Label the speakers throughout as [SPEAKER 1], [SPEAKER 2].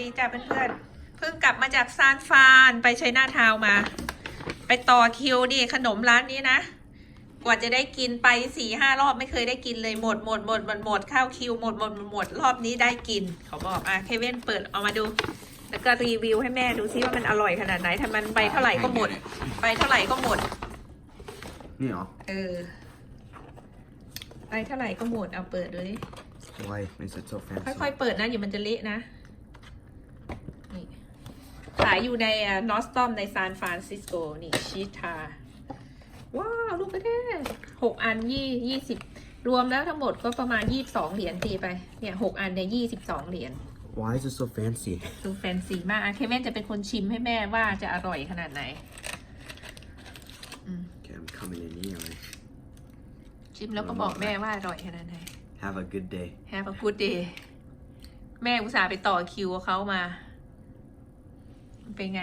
[SPEAKER 1] ดีจ้าเพื่อนๆ เพิ่งกลับมาจากซานฟรานไปไชน่าทาวน์มา ไปต่อคิวนี่ขนมร้านนี้นะ กว่าจะได้กินไปสี่ห้ารอบไม่เคยได้กินเลยหมดหมดหมดหมดหมดเข้าคิวหมดหมดหมดหมดรอบนี้ได้กิน เขาบอกอะเคเว่นเปิดเอามาดู แล้วก็รีวิวให้แม่ดูซิว่ามันอร่อยขนาดไหนถ้ามันใบเท่าไหร่ก็หมด ไปเท่าไหร่ก็หมด
[SPEAKER 2] นี่เหรอ
[SPEAKER 1] เออไปเท่าไหร่ก็หมดเอาเปิดดูดิ
[SPEAKER 2] Why is it so fancy
[SPEAKER 1] ค่อยๆเปิดนะอย่ามันจะเละนะนี่ ขายอยู่ในนอสตอมในซานฟรานซิสโกนี่ชีสทา ว้าว ลูกกระเด้หกอันยี่ยี่สิบรวมแล้วทั้งหมดก็ประมาณยี่สิบสองเหรียญตีไป เนี่ยหกอันเนี่ยยี่สิบสองเหรียญ
[SPEAKER 2] Why is it so fancy
[SPEAKER 1] ดูแฟนซีมากอะเคเว่นจะเป็นคนชิมให้แม่ว่าจะอร่อยขนาดไหนอืม
[SPEAKER 2] Okay I'm coming in here man.
[SPEAKER 1] ชิมแล้วก็บอกแม่ว่าอร่อยขนาดไหน
[SPEAKER 2] Have a good day
[SPEAKER 1] Have a good day แม่อุตส่าห์ไปต่อคิวกับเขามา เป็นไง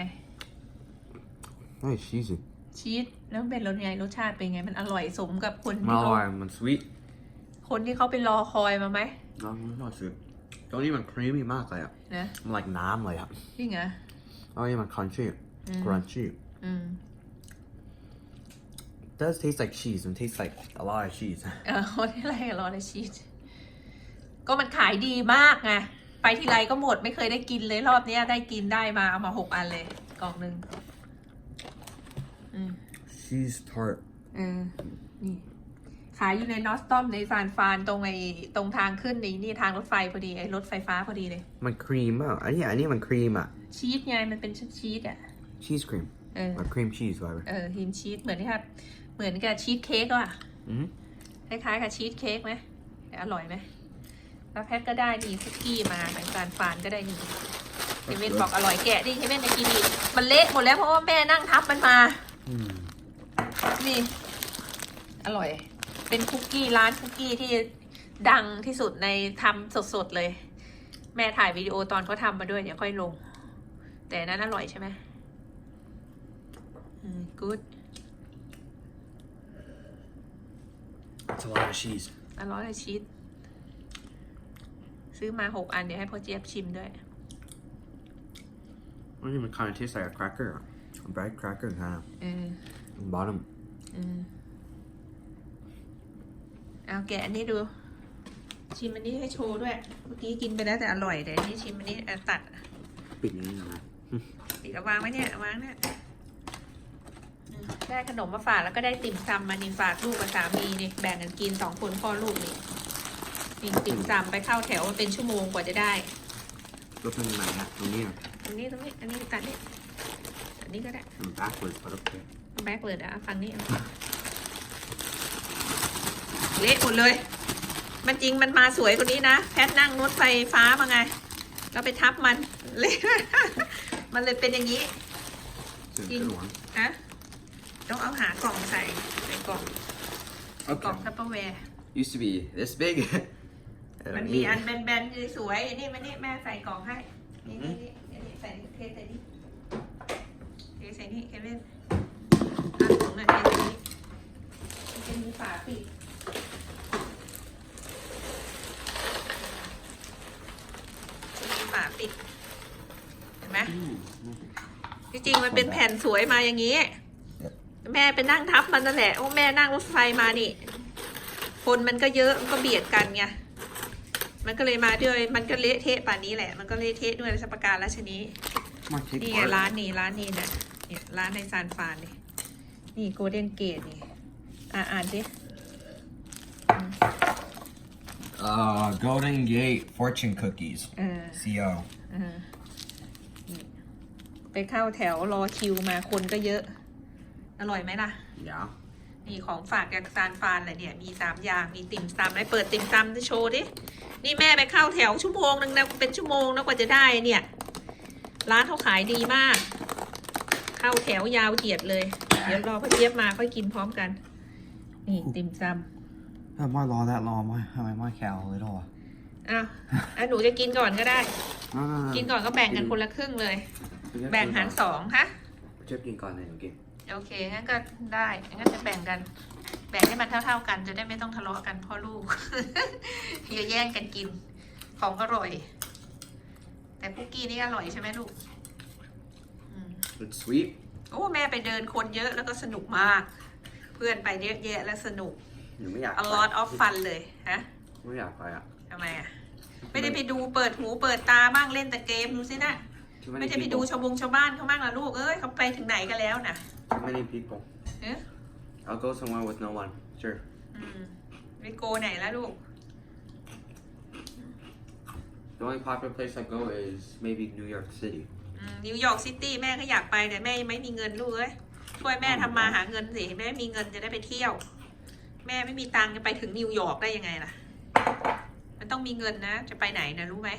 [SPEAKER 2] Nice cheesy
[SPEAKER 1] ชีสแล้วมันเป็นรสไงรสชาติเป็นไง มันอร่อยสมกับคน
[SPEAKER 2] มัน
[SPEAKER 1] ที่
[SPEAKER 2] อ
[SPEAKER 1] เขา
[SPEAKER 2] ร่อยมัน sweet
[SPEAKER 1] คนที่เขาไปรอคอยมาไหม
[SPEAKER 2] no มันไม่ sweet ตรงนี้มัน creamy มากเลยอะ
[SPEAKER 1] นะ
[SPEAKER 2] มัน like น้ำเลยอะ
[SPEAKER 1] จริงเหรอ
[SPEAKER 2] ตรงนี้มัน crunchy
[SPEAKER 1] อืม
[SPEAKER 2] crunchy
[SPEAKER 1] อืม
[SPEAKER 2] It does taste like cheese it tastes like a lot of cheese
[SPEAKER 1] เออคนที่ไรรอในชีสก็มันขายดีมากไง ไปทีไรก็หมดไม่เคยได้กินเลยรอบเนี้ยได้กินได้มาเอามาหกอันเลย กล่องหนึ่งอืม
[SPEAKER 2] cheese tart
[SPEAKER 1] เออนี่ ขายอยู่ในนอสตอมในซานฟรานตรงไอ้ตรงทางขึ้นนี่นี่ทางรถไฟพอดีไอ้รถไฟฟ้าพอดีเลย
[SPEAKER 2] มันครีมอะอันนี้อันนี้มันครีมอะ
[SPEAKER 1] ชีสไงมันเป็นชีสอะ
[SPEAKER 2] cheese cream
[SPEAKER 1] เออ
[SPEAKER 2] or cream cheese whatever
[SPEAKER 1] เออครีมชีสเหมือนที่ครับเหมือนกับชีสเค้กอะ
[SPEAKER 2] อืม
[SPEAKER 1] คล้ายๆกับชีสเค้กไหมแต่อร่อยไหม แล้วแพทก็ได้นี่คุกกี้มาทางซานฟรานก็ได้นี่เคเว่นบอกอร่อยแกะดิเคเว่นจะกินอีกมันเละหมดแล้วเพราะว่าแม่นั่งทับมันมา
[SPEAKER 2] อืม
[SPEAKER 1] นี่ อร่อย เป็นคุกกี้ร้านคุกกี้ที่ดังที่สุดในทำสดๆเลย แม่ถ่ายวิดีโอตอนเขาทำมาด้วยเดี๋ยวค่อยลง แต่นั้นอร่อยใช่ไหมอืม good
[SPEAKER 2] It's a lot of cheese
[SPEAKER 1] อร่อยเลยชีส ซื้อมาหกอันเดี๋ยวให้พ่อเจี๊ยบชิมด้วย
[SPEAKER 2] It even kind of tastes like a cracker a bread cracker kind of
[SPEAKER 1] เออ
[SPEAKER 2] bottom
[SPEAKER 1] อืมเอาแกะอันนี้ดู ชิมอันนี้ให้โชว์ด้วย เมื่อกี้กินไปแล้วแต่อร่อยแต่อันนี้ชิมอันนี้อะตัด
[SPEAKER 2] ปิดอย่างนี้นะ
[SPEAKER 1] ปิดเอาวางไว้เนี่ยเอาวางเนี่ยอืมได้ขนมมาฝากแล้วก็ได้ติ่มซำมานี่ฝากลูกกับสามีนี่แบ่งกันกินสองคนพ่อลูกนี่ นี่ติ่มซำไปเข้าแถวเป็นชั่วโมงกว่าจะได้
[SPEAKER 2] รถมันไหนอะตรงนี้อะ
[SPEAKER 1] ตรงนี้ตรงนี้อันนี้ตัดนี่อันนี้ก็ได้
[SPEAKER 2] มัน backwards but okay
[SPEAKER 1] แบ็กเลยอะฟังนี่เอาเละหมดเลย มันจริงมันมาสวยกว่านี้นะแพทนั่งรถไฟฟ้ามาไงแล้วไปทับมันเละมันเลยเป็นอย่างนี้
[SPEAKER 2] It's a
[SPEAKER 1] Jing.
[SPEAKER 2] good one
[SPEAKER 1] ฮะต้องเอาหากล่องใส่ในกล่องกล่อง
[SPEAKER 2] okay
[SPEAKER 1] ทัพเปอร์แวร์
[SPEAKER 2] used to be this big
[SPEAKER 1] มันมีอันแบนๆสวยๆนี่มันนี่แม่ใส่กล่องให้ นี่นี่นี่นี่นี่ใส่เทใส่นี่เทใส่นี่เควินอันถุงอะเทใส่นี่มันจะมีฝาปิดมีฝาปิด เห็นไหมที่จริงมันเป็นแผ่นสวยมาอย่างนี้ แม่ไปนั่งทับมันนั่นแหละ โอ้แม่นั่งรถไฟมานี่ คนมันก็เยอะมันก็เบียดกันไง มันก็เลยมาด้วย มันก็เละเทะป่านนี้แหละ มันก็เละเทะด้วยราชประการราชนี้
[SPEAKER 2] มาคิด
[SPEAKER 1] นี่ไงร้านนี้ร้านนี้เนี่ยเนี่ยร้านในซานฟรานนี่นี่โกลเด้นเกตนี่อ่าอ่านสิ
[SPEAKER 2] อ่า Golden Gate Fortune Cookies
[SPEAKER 1] เออ
[SPEAKER 2] CO
[SPEAKER 1] เออนี่ไปเข้าแถวรอคิวมาคนก็เยอะ อร่อยไหมล่ะ
[SPEAKER 2] yeah
[SPEAKER 1] นี่ของฝากจากซานฟรานเลยเนี่ย มีสามอย่าง มีติ่มซำไหนเปิดติ่มซำจะโชว์ดิ นี่แม่ไปเข้าแถวชั่วโมงนึงนะเป็นชั่วโมงนะกว่าจะได้เนี่ย ร้านเขาขายดีมาก เข้าแถวยาวเหยียดเลย เดี๋ยวรอพ่อเจี๊ยบมาค่อยกินพร้อมกัน นี่ติ่มซ
[SPEAKER 2] ทำไมรอ that long วะทำไมไม่แคลเลยหรอำ
[SPEAKER 1] อ้าวอะหนูจะกินก่อนก็ได้ กินก่อนก็แบ่งกันคนละครึ่งเลย แบ่งหารสองฮะ
[SPEAKER 2] เจ็บกินก่อนเลยหนูกิน
[SPEAKER 1] โอเคงั้นก็ได้งั้นจะแบ่งกัน แบ่งให้มันเท่า ๆกัน จะได้ไม่ต้องทะเลาะกันพ่อลูกอย่าแย่งกันกิน ของอร่อย แต่แต่คุกกี้นี่อร่อยใช่ไหมลูกอืม
[SPEAKER 2] It's sweet.
[SPEAKER 1] โอ้แม่ไปเดินคนเยอะแล้วก็สนุกมาก เพื่อนไปเยอะแยะแล้วสนุก
[SPEAKER 2] หนูไม่อยาก
[SPEAKER 1] a lot of fun เลยฮะ
[SPEAKER 2] ไม่อยากไปอะ
[SPEAKER 1] ทำไมอะ ไม่ได้ไปดูเปิดหูเปิดตาบ้างเล่นแต่เกมดูสินะ
[SPEAKER 2] Too
[SPEAKER 1] ไม่
[SPEAKER 2] many
[SPEAKER 1] ได้ไปดู
[SPEAKER 2] people.
[SPEAKER 1] ชาวบงชาวบ้านเขาบ้างละลูก เอ้ยเขาไปถึงไหนกันแล้วน่ะ
[SPEAKER 2] Too many people.
[SPEAKER 1] เอ๊ะ
[SPEAKER 2] I'll go somewhere with no one. Sure.
[SPEAKER 1] อืมไปโกไหนแล้วลูก
[SPEAKER 2] The only popular place I go is maybe New York City.
[SPEAKER 1] นิวยอร์กซิตี้แม่ก็อยากไปแต่แม่ยังไม่มีเงินลูกเอ้ยช่วยแม่ทำมาหาเงินสิแม่มีเงินจะได้ไปเที่ยว แม่ไม่มีตังค์จะไปถึงนิวยอร์กได้ยังไงล่ะ มันต้องมีเงินนะ จะไปไหนนะรู้ไหม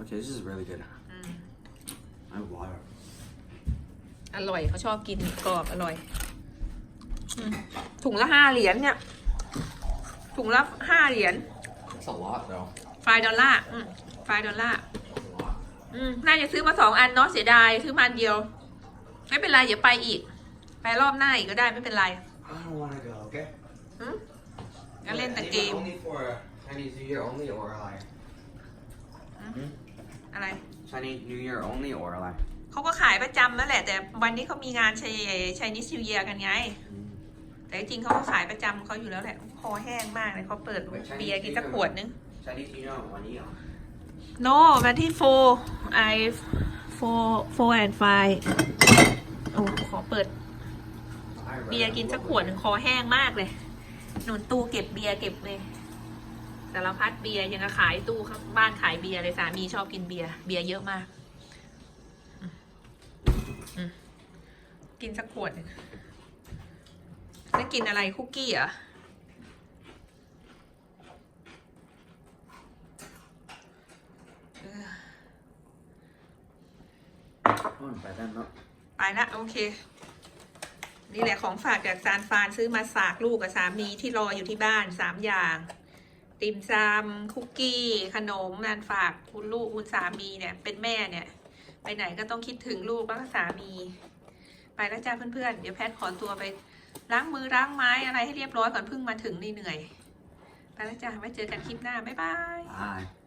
[SPEAKER 2] Okay, this is really good.
[SPEAKER 1] อืม
[SPEAKER 2] I have water.
[SPEAKER 1] อร่อยเขาชอบกินกรอบอร่อยอมถุงละห้าเหรียญเนี่ย ถุงละห้าเหรียญ
[SPEAKER 2] That's a lot though.
[SPEAKER 1] ไฟดอลลาร์อืมไฟดอลลาร์อืมน่าจะซื้อมาสองอันเนาะเสียดายซื้อมาอันเดียว ไม่เป็นไรเดี๋ยวไปอีก ไปรอบหน้าอีกก็ได้ไม่เป็นไร
[SPEAKER 2] I don't want to go, okay?
[SPEAKER 1] ก็เล่นแต่เกม
[SPEAKER 2] Only for Chinese New Year only or like
[SPEAKER 1] อะไร
[SPEAKER 2] Chinese New Year only or like
[SPEAKER 1] เขาก็ขายประจำนั่นแหละ แต่วันนี้เขามีงานชัยชัยนิชิวเยียกันไง แต่จริงๆเขาก็ขายประจำเขาอยู่แล้วแหละคอแห้งมากเลยเขาเปิดเบียร์กินสักขวดนึง
[SPEAKER 2] Chinese New Year one year.
[SPEAKER 1] no มาที่โฟ I four four and five โอ้ขอเปิด เบียร์กินสักขวดหนึ่งคอแห้งมากเลยหนุนตู้เก็บเบียร์เก็บเลย สารพัดเบียร์ยังขายตู้บบ้านขายเบียร์เลยสามีชอบกินเบียร์เบียร์เยอะมาก กินสักขวดหนึ่งแล้วกินอะไรคุกกี้เหรอเออ
[SPEAKER 2] Oh, by then, no.
[SPEAKER 1] ไปละโอเค นี่แหละของฝากจากซานฟานซื้อมาฝากลูกกับสามีที่รออยู่ที่บ้านสามอย่าง ติ่มซำคุกกี้ ขนมงานฝากคุณลูกคุณสามีเนี่ย เป็นแม่เนี่ย ไปไหนก็ต้องคิดถึงลูกแล้วก็สามี ไปแล้วจ้าเพื่อนๆ เดี๋ยวแพทย์ขอตัวไปล้างมือล้างไม้อะไรให้เรียบร้อยก่อนเพิ่งมาถึงนี่เหนื่อย ไปแล้วจ้าไว้เจอกันคลิปหน้า บ๊ายบาย
[SPEAKER 2] Bye.